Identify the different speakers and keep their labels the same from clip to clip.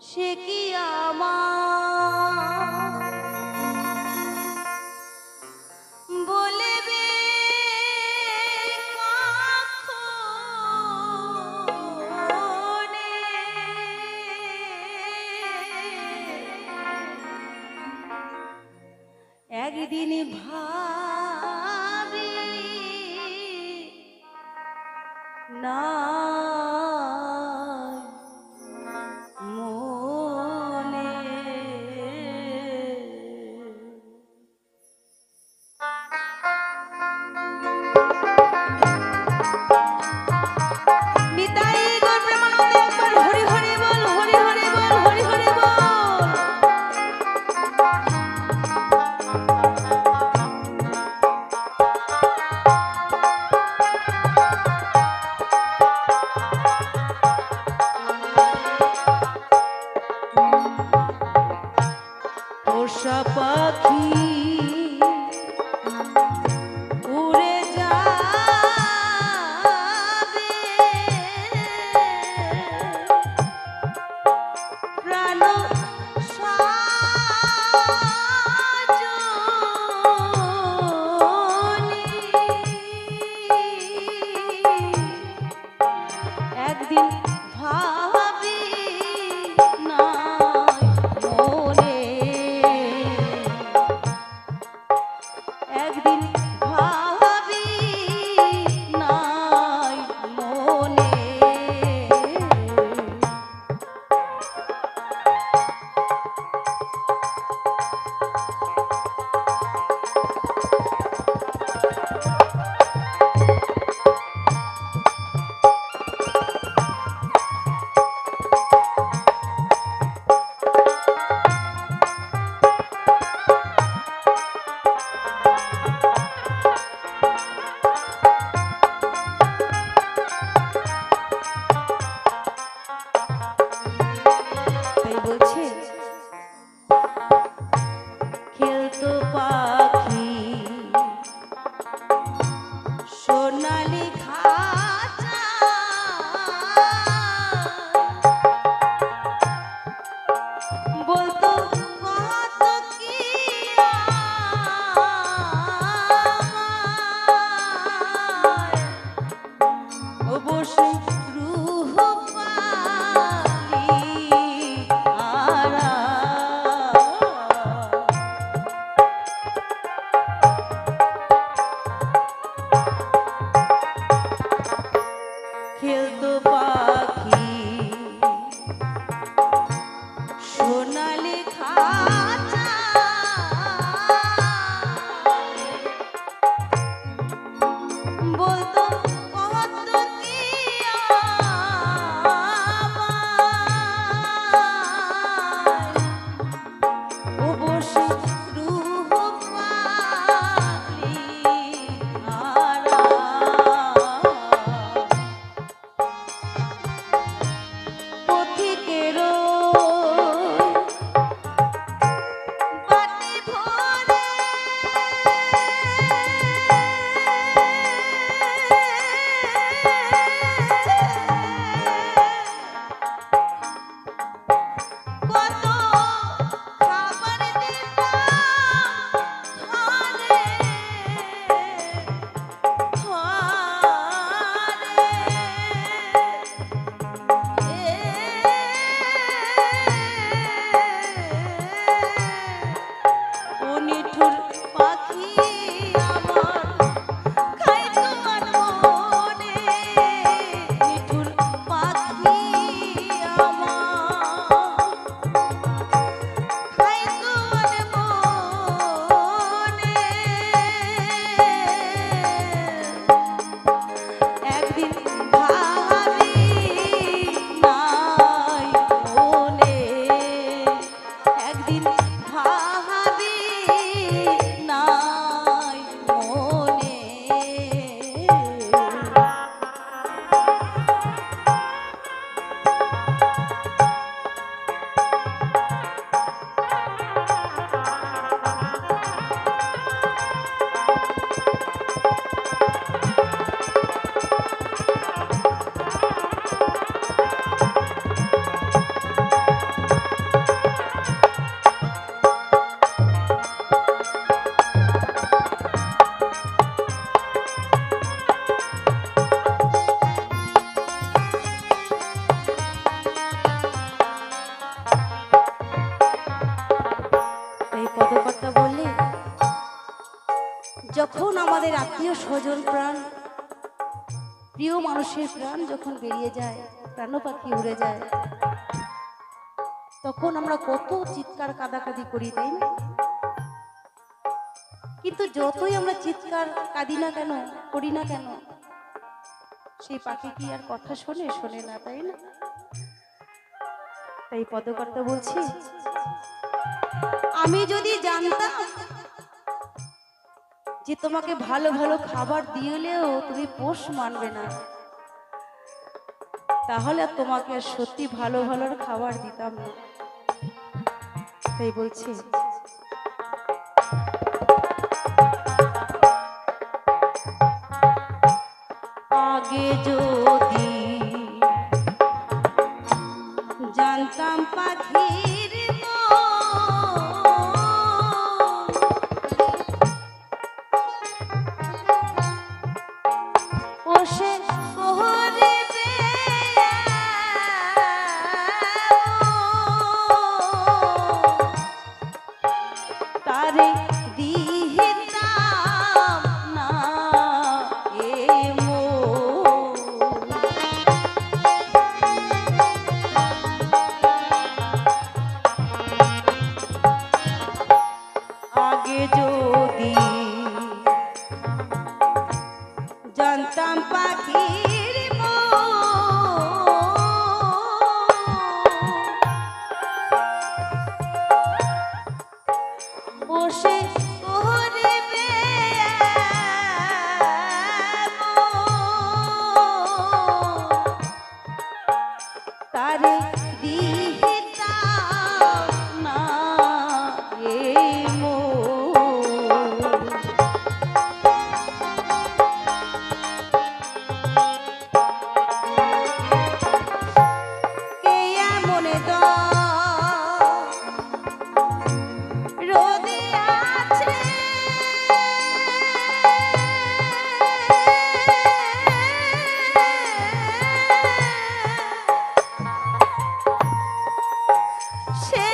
Speaker 1: সে কি আমার পাখি স্বজন প্রাণ। প্রিয় মানুষের প্রাণ যখন বেরিয়ে যায় প্রাণ পাখি উড়ে যায়, তখন আমরা কত চিৎকার কাদাকাদি করি, তাই কিন্তু যতই আমরা চিৎকার কাঁদি না কেন, করি না কেন, সেই পাখি কি আর কথা শোনে? শোনে না, তাই না? তাই পদকর্তা বলছি, আমি যদি জানতাম যে তোমাকে ভালো ভালো খাবার দিলেও তুমি পোষ মানবে না। তাহলে তোমাকে সত্যি ভালো ভালো খাবার দিতাম না। তাই বলছি। আগে যদি জানতাম পাখির সে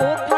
Speaker 1: 곧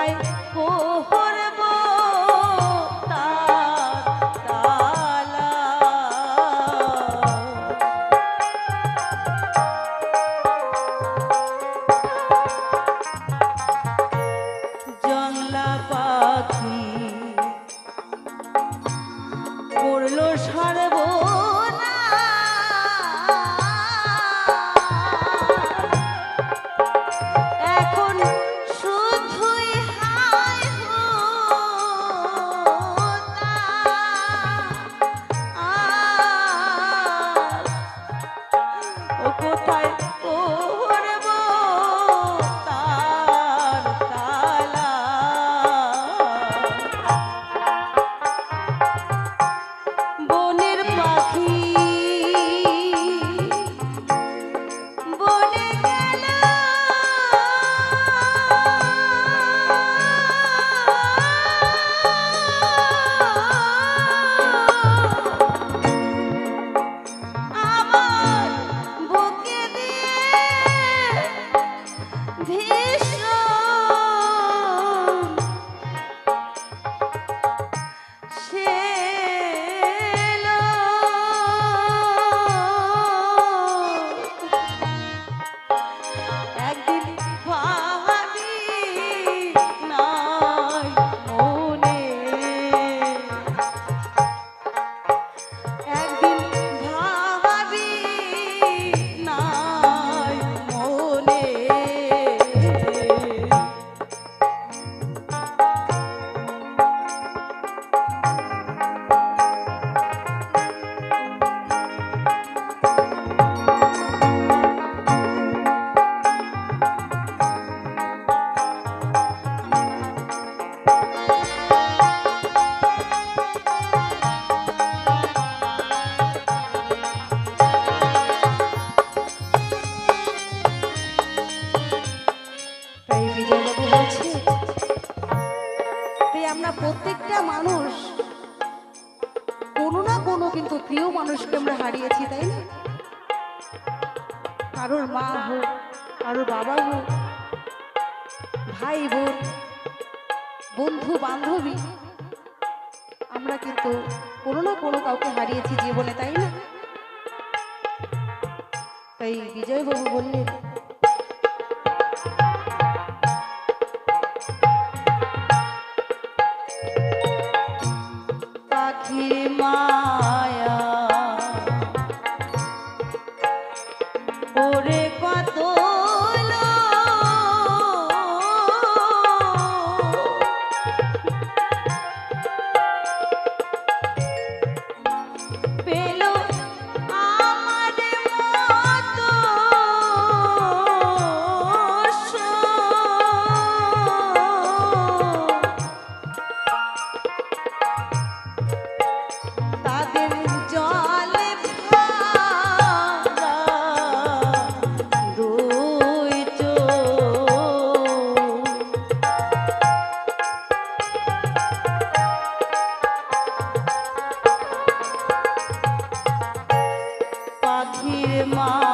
Speaker 1: আমরা কিন্তু কোনো না কোনো কাউকে হারিয়েছি জীবনে তাই না? তাই বিজয়বাবু বললেন মা